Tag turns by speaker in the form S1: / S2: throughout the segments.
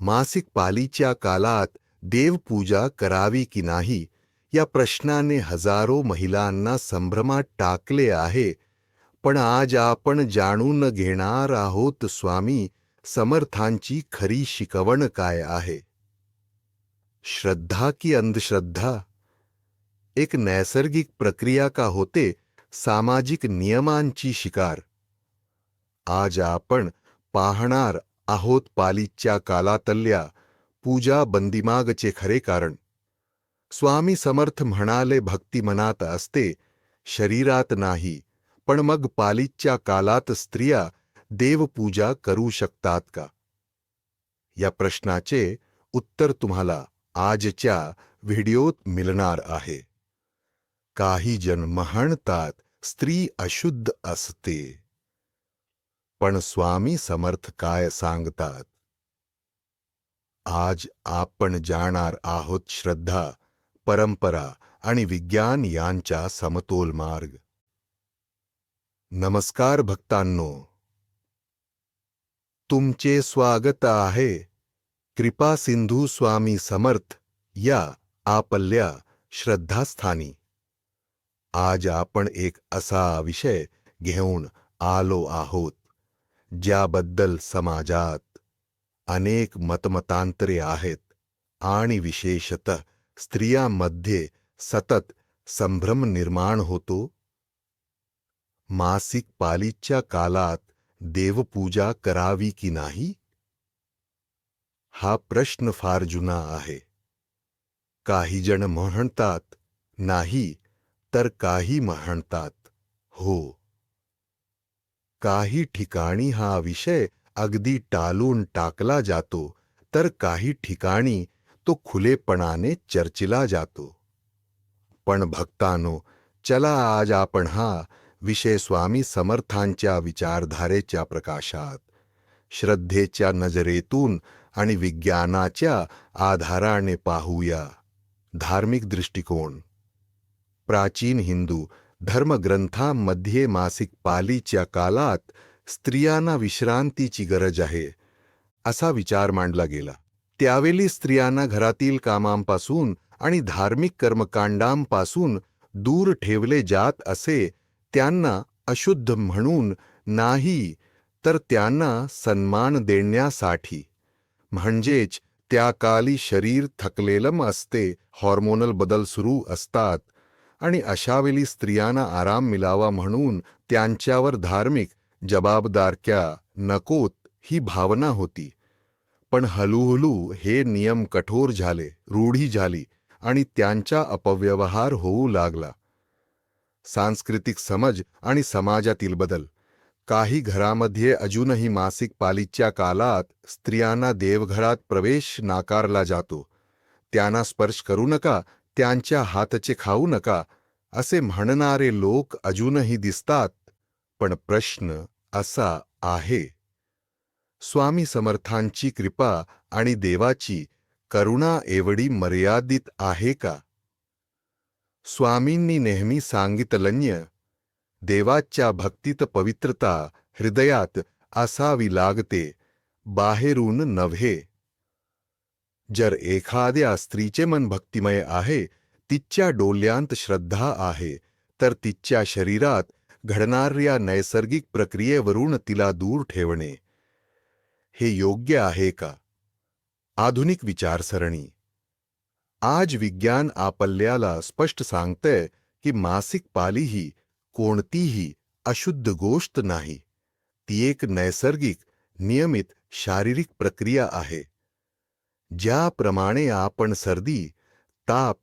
S1: मासिक पालीच्या कालात देवपूजा करावी की नाही, या प्रश्नाने हजारो महिलांना संभ्रमात टाकले आहे. पण आज आपण जाणून घेणार आहोत, स्वामी, समर्थांची खरी शिकवण काय आहे? श्रद्धा की अंधश्रद्धा? एक नैसर्गिक प्रक्रिया का होते, सामाजिक नियमांची शिकार? आज आपण पाहणार आहोत पालीच्या कालातल्या पूजा बंदिमागचे खरे कारण. स्वामी समर्थ म्हणाले भक्ती मनात असते शरीरात नाही पण मग पालीच्या कालात स्त्रिया देवपूजा करू शकतात का? या प्रश्नाचे उत्तर तुम्हाला आजच्या व्हिडिओत मिळणार आहे. काही जण म्हणतात स्त्री अशुद्ध असते. पण स्वामी समर्थ काय सांगतात? आज आपण जाणार आहोत श्रद्धा परंपरा आणि विज्ञान यांचा समतोल मार्ग. नमस्कार भक्तांनो. तुमचे स्वागत आहे. कृपा सिंधू स्वामी समर्थ या आपल्या श्रद्धास्थानी. आज आपण एक असा विषय घेऊन आलो आहोत. ज्याबद्दल समाजात। अनेक मतमतांतरे आहेत। आणि विशेषतः स्त्रियांमध्ये सतत संभ्रम निर्माण होतो। मासिक पालीच्या कालात देवपूजा करावी की नाही? हा प्रश्न फार जुना आहे. काही जण म्हणतात, नाही, तर काही म्हणतात, हो. काही ठिकाणी हा विषय अगदी टाळून टाकला जातो तर काही ठिकाणी तो खुलेपणाने चर्चिला जातो. पण भक्तानो चला आज आपण हा विषय स्वामी समर्थांच्या विचारधारेच्या प्रकाशात श्रद्धेच्या नजरेतून आणि विज्ञानाच्या आधाराने पाहूया. धार्मिक दृष्टिकोन. प्राचीन हिंदू धर्मग्रंथांमध्ये मासिक पालीच्या कालात स्त्रियांना विश्रांतीची गरज आहे असा विचार मांडला गेला. त्यावेळी स्त्रियांना घरातील कामांपासून आणि धार्मिक कर्मकांडांपासून दूर ठेवले जात असे त्यांना अशुद्ध म्हणून नाही तर त्यांना सन्मान देण्यासाठी. म्हणजेच त्या काली शरीर थकलेलं असते हॉर्मोनल बदल सुरू असतात आणि अशावेळी स्त्रियांना आराम मिळावा म्हणून त्यांच्यावर धार्मिक जबाबदारक्या नकोत ही भावना होती. पण हळूहळू हे नियम कठोर झाले रूढी झाली आणि त्यांचा अपव्यवहार होऊ लागला. सांस्कृतिक समज आणि समाजातील बदल. काही घरामध्ये अजूनही मासिक पालीच्या कालात स्त्रियांना देवघरात प्रवेश नाकारला जातो. त्यांना स्पर्श करू नका त्यांच्या हातचे खाऊ नका असे म्हणणारे लोक अजूनही दिसतात पण प्रश्न असा आहे. स्वामी समर्थांची कृपा आणि देवाची करुणा एवढी मर्यादित आहे का? स्वामींनी नेहमी सांगितलन्य देवाच्या भक्तीत पवित्रता हृदयात असावी लागते बाहेरून नव्हे. जर एखाद्या स्त्रीचे मन भक्तिमय आहे तिच्या डोल्यांत श्रद्धा आहे तर तिच्या शरीरात घडणाऱ्या नैसर्गिक प्रक्रियेवरून तिला दूर ठेवणे. हे योग्य आहे का? आधुनिक विचारसरणी. आज विज्ञान आपल्याला स्पष्ट सांगतंय की मासिक पाली ही कोणतीही अशुद्ध गोष्ट नाही. ती एक नैसर्गिक नियमित शारीरिक प्रक्रिया आहे. ज्याप्रमाणे आपण सर्दी ताप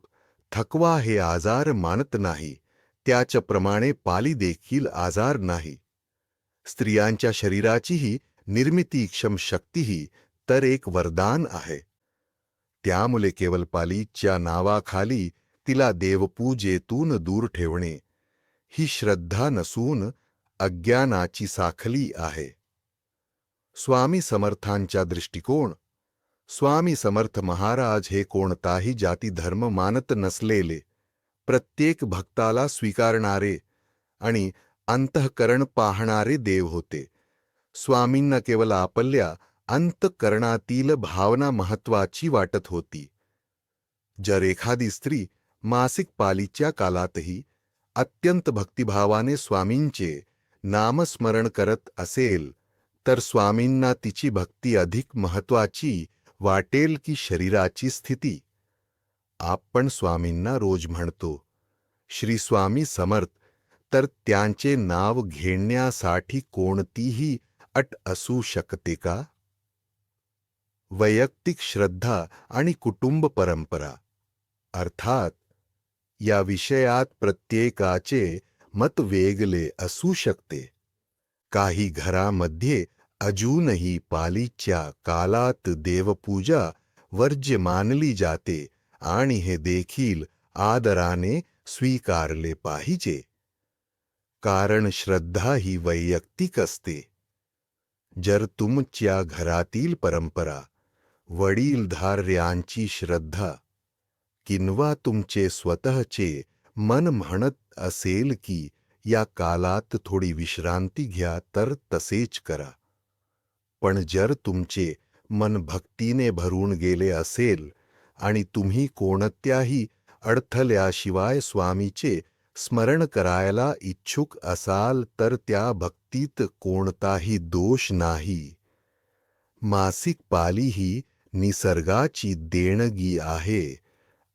S1: थकवा हे आजार मानत नाही त्याच्याप्रमाणे पाली देखील आजार नाही. स्त्रियांच्या शरीराचीही निर्मितीक्षम शक्तीही तर एक वरदान आहे. त्यामुळे केवळ पालीच्या नावाखाली तिला देवपूजेतून दूर ठेवणे ही श्रद्धा नसून अज्ञानाची साखली आहे. स्वामी समर्थांच्या दृष्टिकोन स्वामी समर्थ महाराज हे कोणताही जाती धर्म मानत नसलेले. प्रत्येक भक्ताला स्वीकारणारे आणि अंतःकरण पाहणारे देव होते. स्वामींना केवळ आपल्या अंतकरणातील भावना महत्वाची वाटत होती. जर एखादी स्त्री मासिक पालीच्या कालातही अत्यंत भक्तिभावाने स्वामींचे नामस्मरण करत असेल तर स्वामींना तिची भक्ती अधिक महत्वाची वाटेल की शरीराची स्थिती. आपण स्वामींना रोज म्हणतो श्री स्वामी समर्थ तर त्यांचे नाव घेण्यासाठी कोणतीही अट असू शकते का? वैयक्तिक श्रद्धा आणि कुटुंब परंपरा अर्थात या विषयात प्रत्येकाचे मत वेगले असू शकते. काही घरामध्ये अजूनही पालीच्या कालात देवपूजा वर्ज्य मानली जाते, आणि हे देखील आदराने स्वीकारले पाहिजे. कारण श्रद्धा ही वैयक्तिक असते. जर तुमच्या घरातील परंपरा वडीलधार्यांची श्रद्धा, किंवा तुमचे स्वतःचे मन म्हणत असेल की या कालात थोडी विश्रांती घ्या, तर तसेच करा. पण जर तुमचे मन भक्तीने भरून गेले असेल आणि तुम्ही कोणत्याही अडथल्याशिवाय स्वामीचे स्मरण करायला इच्छुक असाल तर त्या भक्तीत कोणताही दोष नाही. मासिक पाली ही निसर्गाची देणगी आहे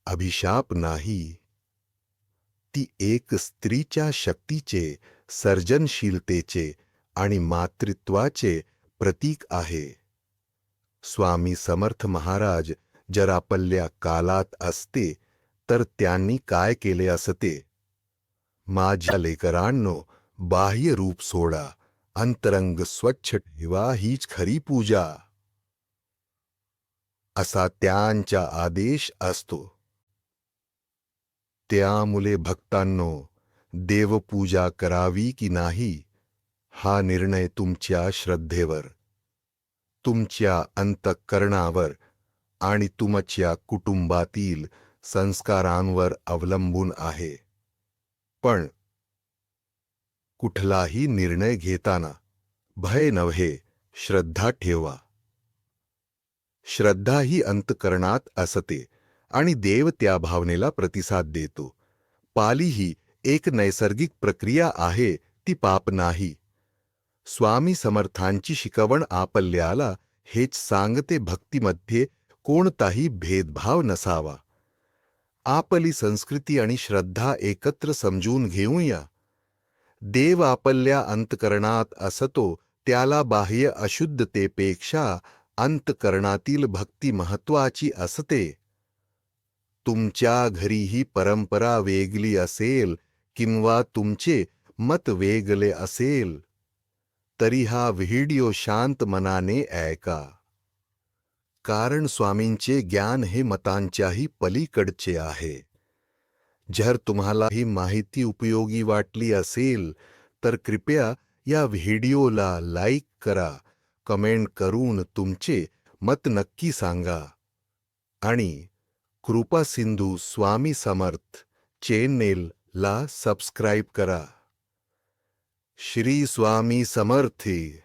S1: अभिशाप नाही. ती एक स्त्रीच्या शक्तीचे सर्जनशीलतेचे आणि मातृत्वाचे प्रतीक आहे. स्वामी समर्थ महाराज जर आपल्या कालात असते तर त्यांनी काय केले असते? माझ्या लेकरांनो बाह्य रूप सोडा अंतरंग स्वच्छ ठेवा हीच खरी पूजा. असा त्यांचा आदेश असतो. त्यामुळे भक्तांनो देवपूजा करावी की नाही? हा निर्णय तुमच्या श्रद्धेवर तुमच्या अंतःकरणावर आणि तुमच्या कुटुंबातील संस्कारांवर अवलंबून आहे. पण कुठलाही निर्णय घेताना भय नव्हे श्रद्धा ठेवा. श्रद्धा ही अंतकरणात असते आणि देव त्या भावनेला प्रतिसाद देतो. पाली ही एक नैसर्गिक प्रक्रिया आहे ती पाप नाही. स्वामी समर्थांची शिकवण आपल्याला हेच सांगते भक्तीमध्ये कोणताही भेदभाव नसावा. आपली संस्कृती आणि श्रद्धा एकत्र समजून घेऊया. देव आपल्या अंतकरणात असतो त्याला बाह्य अशुद्धतेपेक्षा अंतकरणातील भक्ती महत्वाची असते. तुमच्या घरी ही परंपरा वेगली असेल किंवा तुमचे मत वेगले असेल. तरी हा व्हिडिओ शांत मनाने ऐका. कारण स्वामींचे ज्ञान हे मतांच्याही पलीकडचे आहे. जर तुम्हाला ही माहिती उपयोगी वाटली असेल तर कृपया या व्हिडिओला लाईक करा कमेंट करून तुमचे मत नक्की सांगा. आणि कृपा सिंधू स्वामी समर्थ चॅनेलला सबस्क्राईब करा. श्री स्वामी समर्थी।